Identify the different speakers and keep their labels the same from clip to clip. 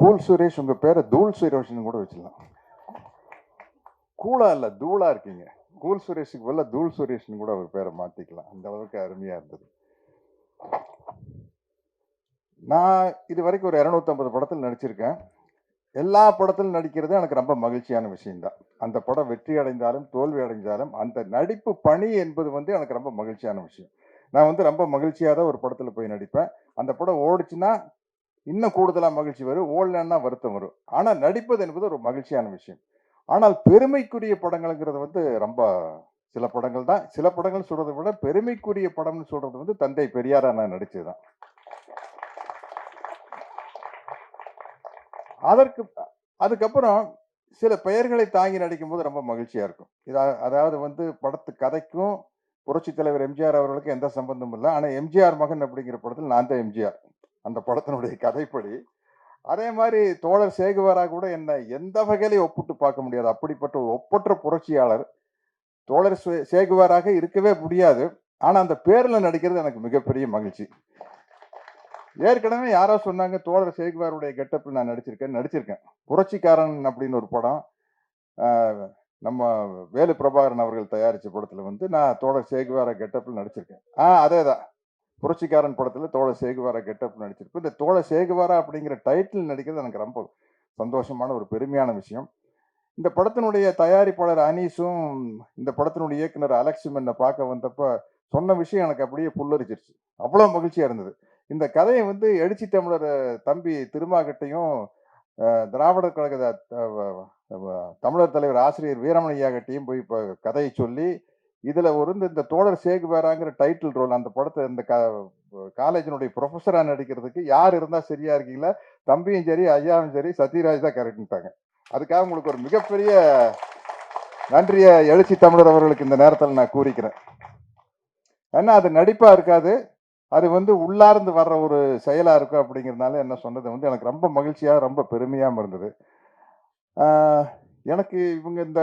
Speaker 1: Cool Suresh உங்கள் பேரை தூள் சுரேஷ்னு கூட வச்சிடலாம் கூலா இல்லை தூளா இருக்கீங்க. கூல் சுரேஷுக்கு பதிலாக தூள் சுரேஷ்னு கூட அவர் பேரை மாற்றிக்கலாம் அந்த அளவுக்கு அருமையாக இருந்தது. நான் இது வரைக்கும் ஒரு 250 படத்தில் நடிச்சிருக்கேன். எல்லா படத்திலும் நடிக்கிறது எனக்கு ரொம்ப மகிழ்ச்சியான விஷயம்தான். அந்த படம் வெற்றி அடைந்தாலும் தோல்வி அடைந்தாலும் அந்த நடிப்பு பணி என்பது வந்து எனக்கு ரொம்ப மகிழ்ச்சியான விஷயம். நான் வந்து ரொம்ப மகிழ்ச்சியாக தான் ஒரு படத்தில் போய் நடிப்பேன். அந்த படம் ஓடிச்சுன்னா இன்னும் கூடுதலாக மகிழ்ச்சி வரும். ஓடலன்னா வருத்தம் வரும். ஆனால் நடிப்பது என்பது ஒரு மகிழ்ச்சியான விஷயம். ஆனால் பெருமைக்குரிய படங்கள்ங்கிறது வந்து ரொம்ப சில படங்கள் தான். சில படங்கள் சொல்கிறத விட பெருமைக்குரிய படம்னு சொல்கிறது வந்து தந்தை பெரியாரா நான் நடித்தது தான் அதற்கு அதுக்கப்புறம் சில பெயர்களை தாங்கி நடிக்கும்போது ரொம்ப மகிழ்ச்சியாக இருக்கும். இதா அதாவது வந்து படத்து கதைக்கும் புரட்சி தலைவர் எம்ஜிஆர் அவர்களுக்கு எந்த சம்பந்தமும் இல்லை. ஆனால் எம்ஜிஆர் மகன் அப்படிங்கிற படத்தில் நான் தான் எம்ஜிஆர். அந்த படத்தினுடைய கதைப்படி. அதே மாதிரி தோழர் சேகுவாரா கூட என்ன எந்த வகையிலையும் ஒப்பிட்டு பார்க்க முடியாது. அப்படிப்பட்ட ஒரு ஒப்பற்ற புரட்சியாளர் தோழர் சே- சேகுவாராக இருக்கவே முடியாது. ஆனால் அந்த பேரில் நடிக்கிறது எனக்கு மிகப்பெரிய மகிழ்ச்சி. ஏற்கனவே யாரோ சொன்னாங்க தோழர் சேகுவாருடைய கெட்டப்பில் நான் நடிச்சிருக்கேன் நடிச்சிருக்கேன். புரட்சிக்காரன் அப்படின்னு ஒரு படம் நம்ம வேலு பிரபாகரன் அவர்கள் தயாரித்த படத்தில் வந்து நான் தோழர் சேகுவார கெட்டப்பில் நடிச்சிருக்கேன். ஆ அதே தான் புரட்சிக்காரன் படத்தில் தோழ சேகுவாரா கெட்டப் நடிச்சிருப்போம் இந்த தோழ சேகுவாரா அப்படிங்கிற டைட்டில் நடிக்கிறது எனக்கு ரொம்ப சந்தோஷமான ஒரு பெருமையான விஷயம். இந்த படத்தினுடைய தயாரிப்பாளர் அனீஸும் இந்த படத்தினுடைய இயக்குனர் அலெக்ஸும் என்னை பார்க்க வந்தப்ப சொன்ன விஷயம் எனக்கு அப்படியே புல்லரிச்சிருச்சு. அவ்வளோ மகிழ்ச்சியாக இருந்தது. இந்த கதையை வந்து எழுச்சி தமிழர் தம்பி திருமாகட்டையும் திராவிடர் கழக தமிழர் தலைவர் ஆசிரியர் வீரமணியாகட்டையும் போய் இப்போ கதையை சொல்லி இதுல ஒரு இந்த- தோழர் சேகு பேராங்கிற டைட்டில் ரோல் அந்த படத்தை இந்த காலேஜினுடைய ப்ரொஃபஸரா நடிக்கிறதுக்கு யார் இருந்தா சரியா இருக்கீங்களா? தம்பியும் சரி ஐயாவும் சரி சத்யராஜ் தான் கரெக்டுட்டாங்க அதுக்காக உங்களுக்கு ஒரு மிகப்பெரிய நன்றிய எழுச்சி தமிழர் அவர்களுக்கு இந்த நேரத்தில் நான் கூறிக்கிறேன். ஏன்னா அது நடிப்பா இருக்காது. அது வந்து உள்ளார்ந்து வர்ற ஒரு செயலா இருக்கும் அப்படிங்கிறதுனால என்ன சொன்னது வந்து எனக்கு ரொம்ப மகிழ்ச்சியா ரொம்ப பெருமையாம இருந்தது. எனக்கு இவங்க இந்த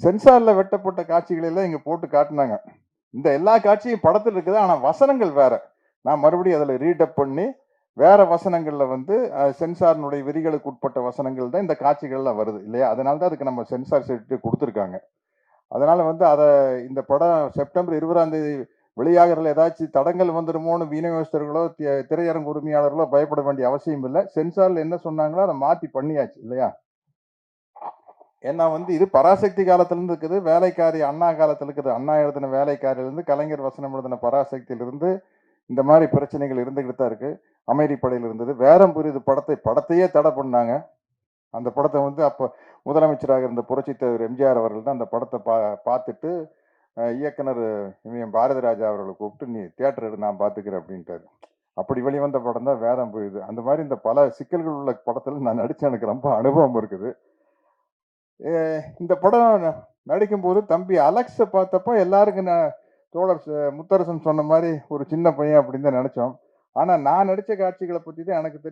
Speaker 1: சென்சார்ல வெட்டப்பட்ட காட்சிகளை எல்லாம் இங்க போட்டு காட்டினாங்க. இந்த எல்லா காட்சியும் படத்தில் இருக்குது ஆனா வசனங்கள் வேற. நான் மறுபடியும் அதுல ரீடப் பண்ணி வேற வசனங்கள்ல வந்து அஹ், சென்சாரினுடைய விதிகளுக்கு உட்பட்ட வசனங்கள் தான் இந்த காட்சிகள்லாம் வருது இல்லையா? அதனால தான் அதுக்கு நம்ம சென்சார் சர்டிஃபிகேட் கொடுத்துருக்காங்க. அதனால வந்து அதை இந்த படம் செப்டம்பர் இருபதாம் தேதி வெளியாகிறதுல ஏதாச்சும் தடங்கள் வந்துடுமோன்னு விநியோகஸ்தர்களோ தி- திரையரங்கு உரிமையாளர்களோ பயப்பட வேண்டிய அவசியம் இல்லை. சென்சாரில் என்ன சொன்னாங்களோ அதை மாற்றி பண்ணியாச்சு இல்லையா? ஏன்னா வந்து இது பராசக்தி காலத்துல இருந்து இருக்குது வேலைக்காரி அண்ணா காலத்தில் இருக்குது. அண்ணா எழுதின வேலைக்காரிலிருந்து கலைஞர் வசனம் எழுதின பராசக்தியிலிருந்து இந்த மாதிரி பிரச்சனைகள் இருந்துக்கிட்டு தான் இருக்கு. அமைதிப்படையில் இருந்தது. வேரம் புரியுது. படத்தை படத்தையே தடை பண்ணாங்க. அந்த படத்தை வந்து அப்போ முதலமைச்சராக இருந்த புரட்சி தலைவர் எம்ஜிஆர் அவர்கள் தான் அந்த படத்தை பா பார்த்துட்டு இயக்குனர் இவன் பாரதி ராஜா அவர்களை கூப்பிட்டு நீ தியேட்டர் எடு நான் பார்த்துக்கிறேன் அப்படின்ட்டாரு. அப்படி வெளிவந்த படம் தான் வேதம் புரியுது. அந்த மாதிரி இந்த பல சிக்கல்கள் உள்ள படத்தில் நான் நடிச்ச எனக்கு ரொம்ப அனுபவம் இருக்குது. இந்த படம் நடிக்கும் நடிக்கும்போது தம்பி அலெக்ஸை பார்த்தப்போ எல்லாருக்கும் நான் தோழர் ச- முத்தரசன் சொன்ன மாதிரி ஒரு சின்ன பையன் அப்படின்னு தான் நினச்சோம். ஆனால் நான் நடித்த காட்சிகளை பற்றி தான் எனக்கு தெரியும்.